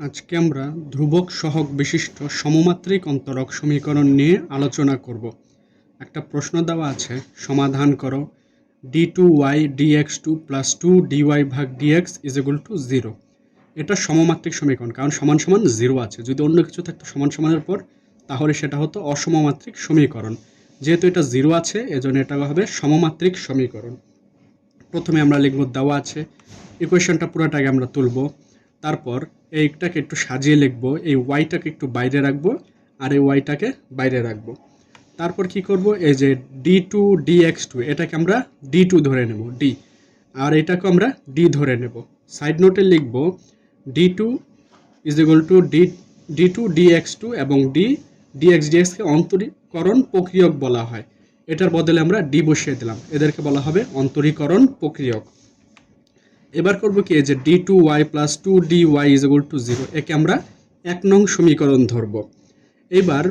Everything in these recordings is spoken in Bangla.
আজকে আমরা ধ্রুবক সহগ বিশিষ্ট সমমাত্রিক অন্তরক সমীকরণ নিয়ে আলোচনা করব। একটা প্রশ্ন দেওয়া আছে, সমাধান করো। D two Y D X two plus two D Y ভাগ D X is equal to zero এটা সমমাত্রিক সমীকরণ, কারণ সমান সমান জিরো আছে। যদি অন্য কিছু থাকতো সমান সমানের পর, তাহলে সেটা হতো অসমমাত্রিক সমীকরণ। যেহেতু এটা জিরো আছে, এজন্য এটা হবে সমমাত্রিক সমীকরণ। প্রথমে আমরা লিখব দেওয়া আছে ইকুয়েশনটা পুরোটাকে আমরা তুলব। তারপর এইটাকে একটু সাজিয়ে লিখব, এই ওয়াইটাকে একটু বাইরে রাখব আর এই ওয়াইটাকে বাইরে রাখব। তারপর কি করব? এই যে D two D X two এটাকে আমরা ডি টু ধরে নেব ডি আর এটাকে আমরা ডি ধরে নেব। সাইড নোটে লিখব D two is equal to D D two D X two এবং ডি ডি এক্স ডি এক্সকে অন্তরীকরণ প্রক্রিয়ক বলা হয়। এটার বদলে আমরা ডি বসিয়ে দিলাম। এদেরকে বলা হবে অন্তরীকরণ প্রক্রিয়ক। এবার করব কি যে D two Y plus two D Y is equal to zero একে আমরা এক নং সমীকরণ ধরব। এবার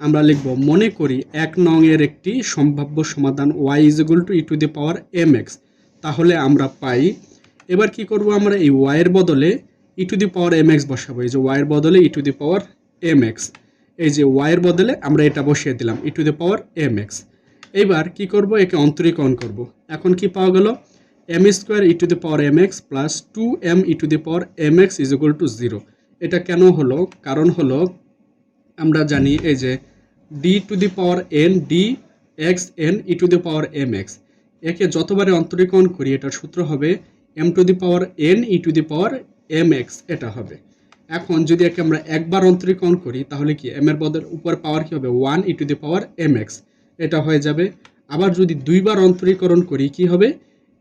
আমরা লিখব, মনে করি এক নং এর একটি সম্ভাব্য সমাধান Y is equal to E to the power M X তাহলে আমরা পাই, এবার কি করব আমরা, এই ওয়াইয়ের বদলে E to the power M X বসাবো, এই যে ওয়াইয়ের বদলে E to the power M X এই যে ওয়াইয়ের বদলে আমরা এটা বসিয়ে দিলাম E to the power M X এবার কি করব, একে অন্তরীকরণ করব, এখন কি পাওয়া গেল? M square E to the power M X plus two M E to the power M X is equal to zero এটা কেন হলো? কারণ হলো আমরা জানি এই যে D to the power N D X N E to the power M X একে যতবারে অন্তরীকরণ করি, এটার সূত্র হবে M to the power N E to the power M X এটা হবে। এখন যদি একে আমরা একবার অন্তরীকরণ করি, তাহলে কি এম এর বদল উপর পাওয়ার কি হবে? One E to the power M X এটা হয়ে যাবে। আবার যদি দুইবার অন্তরীকরণ করি, কি হবে?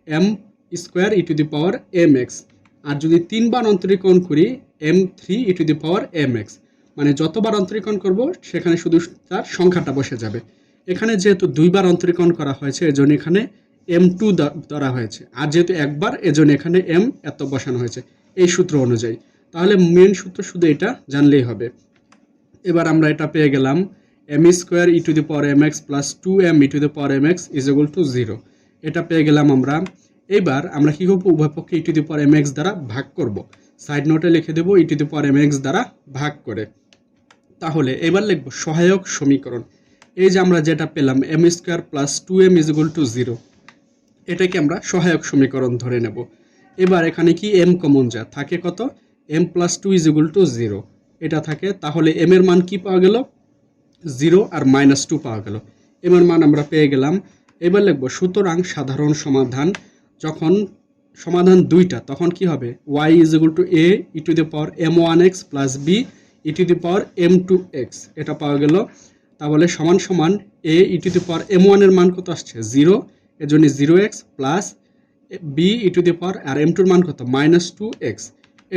M square E to the power M X আর যদি তিনবার অন্তরীকরণ করি M three E to the power M X মানে যতবার অন্তরীকরণ করব, সেখানে শুধু তার সংখ্যাটা বসে যাবে। এখানে যেহেতু দুইবার অন্তরীকরণ করা হয়েছে, এজন্য এখানে এম টু ধরা হয়েছে। আর যেহেতু একবার, এজন্য এখানে এম এত বসানো হয়েছে। এই সূত্র অনুযায়ী। তাহলে মেন সূত্র শুধু এটা জানলেই হবে। এবার আমরা এটা পেয়ে গেলাম। M square E to the power M X plus two M E to the power M X is equal to zero এটা পেয়ে গেলাম আমরা। এবার আমরা কী করব? উভয় পক্ষে E to the power M X দ্বারা ভাগ করব। সাইড নোটে লিখে দেবো E to the power M X দ্বারা ভাগ করে। তাহলে এবার লিখব সহায়ক সমীকরণ। এই যে আমরা যেটা পেলাম M square plus two M is equal to zero এটাকে আমরা সহায়ক সমীকরণ ধরে নেব। এবার এখানে কি এম কমন যা? থাকে কত? M plus two is equal to zero এটা থাকে, তাহলে এম এর মান কি পাওয়া গেল? জিরো আর মাইনাস টু পাওয়া গেল। এম এর মান আমরা পেয়ে গেলাম এবার লিখব, সুতরাং সাধারণ সমাধান, যখন সমাধান দুইটা, তখন কি হবে? Y is equal to A E to the power M one X plus B E to the power M two X এটা পাওয়া গেল। তাহলে সমান সমান এ E to the power M ওয়ানের মান কত আসছে? জিরো এর জন্য zero X plus B E to the power R M টুর মান কত? মাইনাস টু এক্স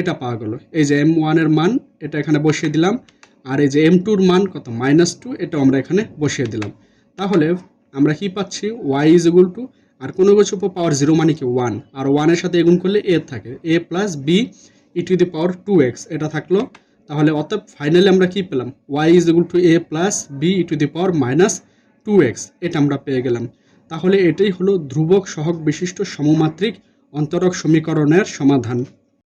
এটা পাওয়া গেল। এই যে এম ওয়ানের মান, এটা এখানে বসিয়ে দিলাম। আর এই যে এম টুর মান কত? মাইনাস টু এটা আমরা এখানে বসিয়ে দিলাম। তাহলে আমরা কি পাচ্ছি? ওয়াই ইজ ইকুয়াল টু আর কোনো কিছু পাওয়ার জিরো মানে কি? ওয়ান আর ওয়ানের সাথে এগুণ করলে এ থাকে। A plus B E to the power two X এটা থাকল। তাহলে অতএব ফাইনালি আমরা কি পেলাম? Y is equal to A plus B E to the power minus two X এটা আমরা পেয়ে গেলাম। তাহলে এটাই হলো ধ্রুবক সহগ বিশিষ্ট সমমাত্রিক অন্তরক সমীকরণের সমাধান।